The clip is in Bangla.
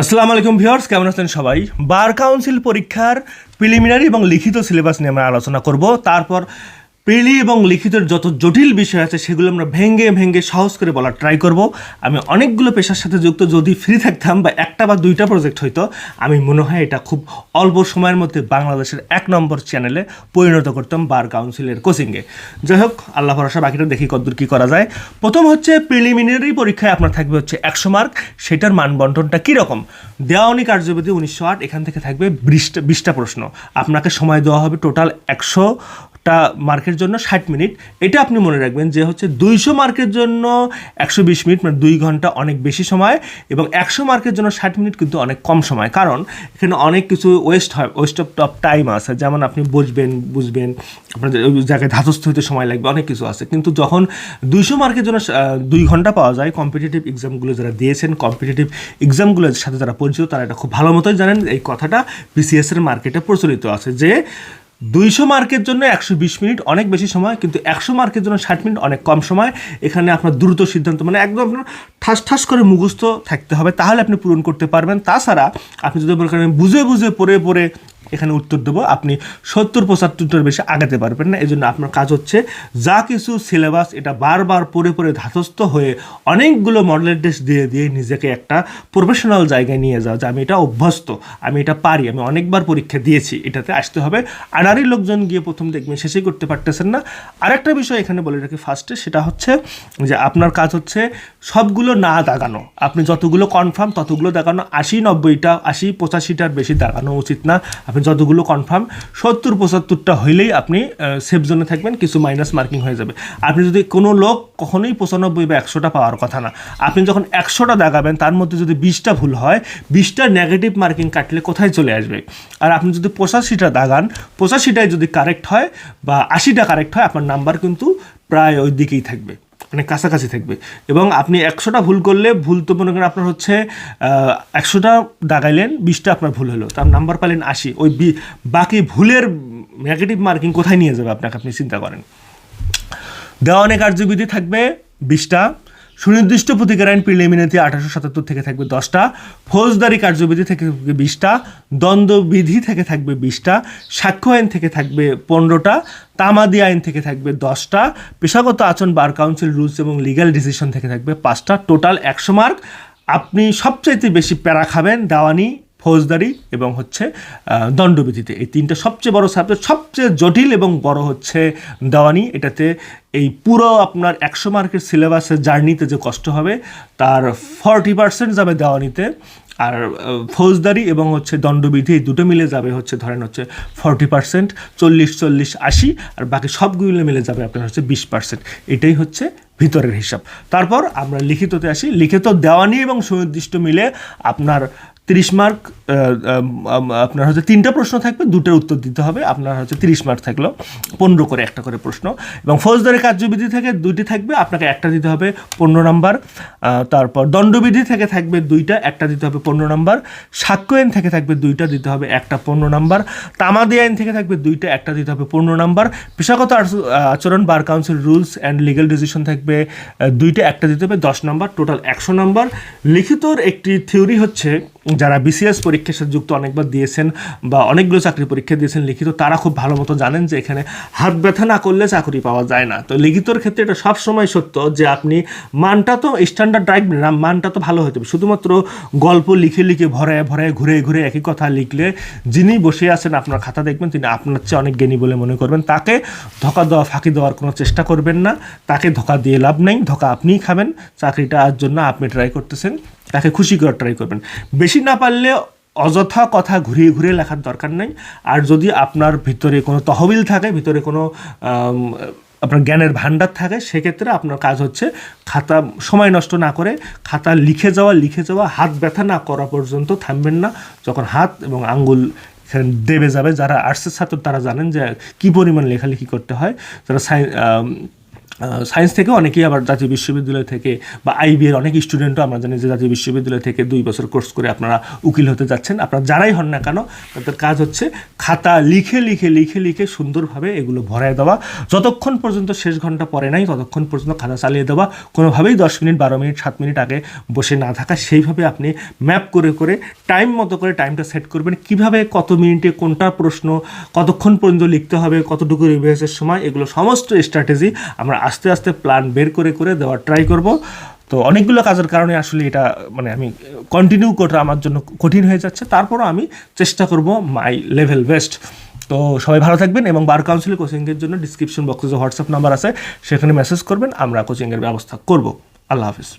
আসসালামু আলাইকুম ভিউয়ার্স, কেমন আছেন সবাই? বার কাউন্সিল পরীক্ষার প্রিলিমিনারি এবং লিখিত সিলেবাস নিয়ে আমরা আলোচনা করব। তারপর প্রিলি এবং লিখিতের যত জটিল বিষয় আছে, সেগুলো আমরা ভেঙ্গে ভেঙ্গে সহজ করে বলার ট্রাই করব। আমি অনেকগুলো পেশার সাথে যুক্ত, যদি ফ্রি থাকতাম বা একটা বা দুইটা প্রজেক্ট হইতো, আমি মনে হয় এটা খুব অল্প সময়ের মধ্যে বাংলাদেশের এক নম্বর চ্যানেলে পরিণত করতাম বার কাউন্সিলের কোচিংয়ে যাই হোক, আল্লাহ ভরসা, বাকিটা দেখি কতদূর কী করা যায়। প্রথম হচ্ছে প্রিলিমিনারি পরীক্ষায় আপনার থাকবে হচ্ছে একশো মার্ক সেটার মানবন্টনটা কীরকম? দেওয়ানি কার্যবিধি উনিশশো আট, এখান থেকে থাকবে বিশটা বিশটা প্রশ্ন। আপনাকে সময় দেওয়া হবে টোটাল একশো টা মার্কের জন্য ষাট মিনিট। এটা আপনি মনে রাখবেন যে হচ্ছে দুইশো মার্কের জন্য একশো বিশ মিনিট মানে দুই ঘণ্টা অনেক বেশি সময় এবং একশো মার্কের জন্য ষাট মিনিট কিন্তু অনেক কম সময়। কারণ এখানে অনেক কিছু ওয়েস্ট হয় ওয়েস্ট অফ টপ টাইম আছে। যেমন আপনি বুঝবেন বুঝবেন, আপনাদের ওই জায়গায় ধাতস্থ হতে সময় লাগবে, অনেক কিছু আছে। কিন্তু যখন দুইশো মার্কের জন্য দুই ঘণ্টা পাওয়া যায় কম্পিটিটিভ এক্সামগুলো যারা দিয়েছেন কম্পিটিটিভ এক্সামগুলোর সাথে যারা পরিচিত, তারা এটা খুব ভালো মতোই জানেন। এই কথাটা বিসিএস এর মার্কেটে প্রচলিত আছে যে দুইশো মার্কের জন্য একশো বিশ মিনিট অনেক বেশি সময়, কিন্তু একশো মার্কের জন্য ষাট মিনিট অনেক কম সময়। এখানে আপনার দ্রুত সিদ্ধান্ত মানে একদম আপনার ঠাস ঠাস করে মুখস্থ থাকতে হবে, তাহলে আপনি পূরণ করতে পারবেন। তাছাড়া আপনি যদি করেন বুঝে বুঝে পড়ে পড়ে এখানে উত্তর দেবো, আপনি সত্তর পঁচাত্তরটার বেশি আগাতে পারবেন না। এই জন্য আপনার কাজ হচ্ছে যা কিছু সিলেবাস এটা বারবার পড়ে পড়ে ধাতস্থ হয়ে অনেকগুলো মডেলের টেস্ট দিয়ে দিয়ে নিজেকে একটা প্রফেশনাল জায়গায় নিয়ে যাওয়া যে আমি এটা অভ্যস্ত, আমি এটা পারি, আমি অনেকবার পরীক্ষা দিয়েছি, এটাতে আসতে হবে। আনারি লোকজন গিয়ে প্রথম দেখবেন শেষেই করতে পারতেছেন না। আরেকটা বিষয় এখানে বলে রাখি ফার্স্টে সেটা হচ্ছে যে আপনার কাজ হচ্ছে সবগুলো না দাগানো। আপনি যতগুলো কনফার্ম ততগুলো দাগানো, আশি নব্বইটা, আশি পঁচাশিটার বেশি দাগানো উচিত না। আপনি যতগুলো কনফার্ম সত্তর, পঁচাত্তরটা হইলেই আপনি সেফ জোনে থাকবেন, কিছু মাইনাস মার্কিং হয়ে যাবে। আপনি যদি কোনো লোক কখনোই পঁচানব্বই বা একশোটা পাওয়ার কথা না, আপনি যখন একশোটা দাগাবেন তার মধ্যে যদি বিশটা ভুল হয়, বিশটা নেগেটিভ মার্কিং কাটলে কোথায় চলে আসবে? আর আপনি যদি পঁচাশিটা দাগান পঁচাশিটায় যদি কারেক্ট হয় বা আশিটা কারেক্ট হয়, আপনার নাম্বার কিন্তু প্রায় ওই দিকেই থাকবে। মানে কাছাকাছি থাকবে। এবং আপনি একশোটা ভুল করলে ভুল তো মনে করেন আপনার হচ্ছে একশোটা দাগাইলেন, বিশটা আপনার ভুল হলো। তার নাম্বার পালেন আশি। ওই বাকি ভুলের নেগেটিভ মার্কিং কোথায় নিয়ে যাবে আপনাকে আপনি চিন্তা করেন। দেওয়া অনেক কার্যবিধি থাকবে বিশটা। সুনির্দিষ্ট প্রতিকার আইন প্রিলিমিনারিতে আঠারোশো সাতাত্তর থেকে থাকবে দশটা, ফৌজদারি কার্যবিধি থেকে থাকবে বিশটা দ্বন্দ্ববিধি থেকে থাকবে বিশটা, সাক্ষ্য আইন থেকে থাকবে পনেরোটা, তামাদি আইন থেকে থাকবে দশটা, পেশাগত আচরণ বার কাউন্সিল রুলস এবং লিগ্যাল ডিসিশন থেকে থাকবে পাঁচটা, টোটাল একশো মার্ক। আপনি সবচাইতে বেশি প্যারা খাবেন দেওয়ানি ফৌজদারি এবং হচ্ছে দণ্ডবিধিতে। এই তিনটা সবচেয়ে বড় সাবজেক্ট সবচেয়ে জটিল এবং বড় হচ্ছে দেওয়ানি। এটাতে এই পুরো আপনার একশো মার্কের সিলেবাসের জার্নিতে যে কষ্ট হবে, তার ফর্টি পার্সেন্ট যাবে দেওয়ানিতে। আর ফৌজদারি এবং হচ্ছে দণ্ডবিধি এই দুটো মিলে যাবে হচ্ছে ধরেন হচ্ছে ফর্টি পার্সেন্ট চল্লিশ চল্লিশ, আশি, আর বাকি সবগুলো মিলে যাবে আপনার হচ্ছে বিশ পার্সেন্ট এটাই হচ্ছে ভিতরের হিসাব। তারপর আমরা লিখিততে আসি। লিখিত দেওয়ানি এবং সুনির্দিষ্ট মিলে আপনার তিরিশ মার্ক আপনার হচ্ছে তিনটা প্রশ্ন থাকবে, দুটোর উত্তর দিতে হবে, আপনার হচ্ছে তিরিশ মার্ক থাকল, পনেরো করে একটা করে প্রশ্ন। এবং ফৌজদারি কার্যবিধি থেকে দুইটি থাকবে, আপনাকে একটা দিতে হবে পনেরো নাম্বার তারপর দণ্ডবিধি থেকে থাকবে দুইটা, একটা দিতে হবে পনেরো নাম্বার, সাক্ষ্য আইন থেকে থাকবে দুইটা, দিতে হবে একটা পনেরো নাম্বার, তামাদি আইন থেকে থাকবে দুইটা, একটা দিতে হবে পনেরো নাম্বার, পেশাগত আচ- আচরণ, bar council rules and legal decision থাকবে দুইটা, একটা দিতে হবে দশ নাম্বার, টোটাল একশো নাম্বার। লিখিতর একটি থিওরি হচ্ছে যারা বিসিএস পরীক্ষার সাথে যুক্ত অনেকবার দিয়েছেন বা অনেকগুলো চাকরি পরীক্ষা দিয়েছেন লিখিত, তারা খুব ভালো মতো জানেন যে এখানে হাত ব্যথা না করলে চাকরি পাওয়া যায় না। তো লিখিতর ক্ষেত্রে এটা সবসময় সত্য যে আপনি মানটা তো স্ট্যান্ডার্ড রাখবেন না মানটা তো ভালো হতে হবে। শুধুমাত্র গল্প লিখে লিখে ভরায় ভরায় ঘুরে ঘুরে একই কথা লিখলে যিনি বসে আছেন আপনার খাতা দেখবেন, তিনি আপনার চেয়ে অনেক জ্ঞানী বলে মনে করবেন। তাকে ধোকা দেওয়া, ফাঁকি দেওয়ার কোনো চেষ্টা করবেন না। তাকে ধোকা দিয়ে লাভ নেই, ধোকা আপনিই খাবেন। চাকরিটা চাকরিটার জন্য আপনি ট্রাই করতেছেন। তাকে খুশি করার ট্রাই করবেন। বেশি না পারলে অযথা কথা ঘুরিয়ে ঘুরিয়ে লেখার দরকার নেই। আর যদি আপনার ভিতরে কোনো তহবিল থাকে, ভিতরে কোনো আপনার জ্ঞানের ভাণ্ডার থাকে, সেক্ষেত্রে আপনার কাজ হচ্ছে খাতা সময় নষ্ট না করে খাতা লিখে যাওয়া লিখে যাওয়া, হাত ব্যথা না করা পর্যন্ত থামবেন না। যখন হাত এবং আঙ্গুল দেবে যাবে, যারা আর্টসের ছাত্র তারা জানেন যে কী পরিমাণ লেখালেখি করতে হয়। যারা সাই সায়েন্স থেকে অনেকেই আবার জাতীয় বিশ্ববিদ্যালয় থেকে বা আইবি এর অনেক স্টুডেন্টও আমরা জানি যে জাতীয় বিশ্ববিদ্যালয় থেকে দুই বছর কোর্স করে আপনারা উকিল হতে যাচ্ছেন। আপনারা যারাই হন না কেন, তাদের কাজ হচ্ছে খাতা লিখে লিখে লিখে লিখে সুন্দরভাবে এগুলো ভরায় দেওয়া। যতক্ষণ পর্যন্ত শেষ ঘণ্টা পরে নাই, ততক্ষণ পর্যন্ত খাতা চালিয়ে দেওয়া। কোনোভাবেই দশ মিনিট, বারো মিনিট, সাত মিনিট আগে বসে না থাকা। সেইভাবে আপনি ম্যাপ করে করে টাইম মতো করে টাইমটা সেট করবেন। কীভাবে, কত মিনিটে, কোনটা প্রশ্ন, কতক্ষণ পর্যন্ত লিখতে হবে, কতটুকু রিভিউসের সময়, এগুলো সমস্ত স্ট্র্যাটেজি আমরা আস্তে আস্তে প্ল্যান বের করে করে দেওয়ার ট্রাই করব। তো অনেকগুলো কাজের কারণে আসলে এটা মানে আমি কন্টিনিউ করা আমার জন্য কঠিন হয়ে যাচ্ছে। তারপরও আমি চেষ্টা করব মাই লেভেল বেস্ট তো সবাই ভালো থাকবেন এবং বার কাউন্সিল কোচিংয়ের জন্য ডিসক্রিপশন বক্সে যে হোয়াটসঅ্যাপ নাম্বার আছে, সেখানে মেসেজ করবেন, আমরা কোচিংয়ের ব্যবস্থা করব। আল্লাহ হাফিজ।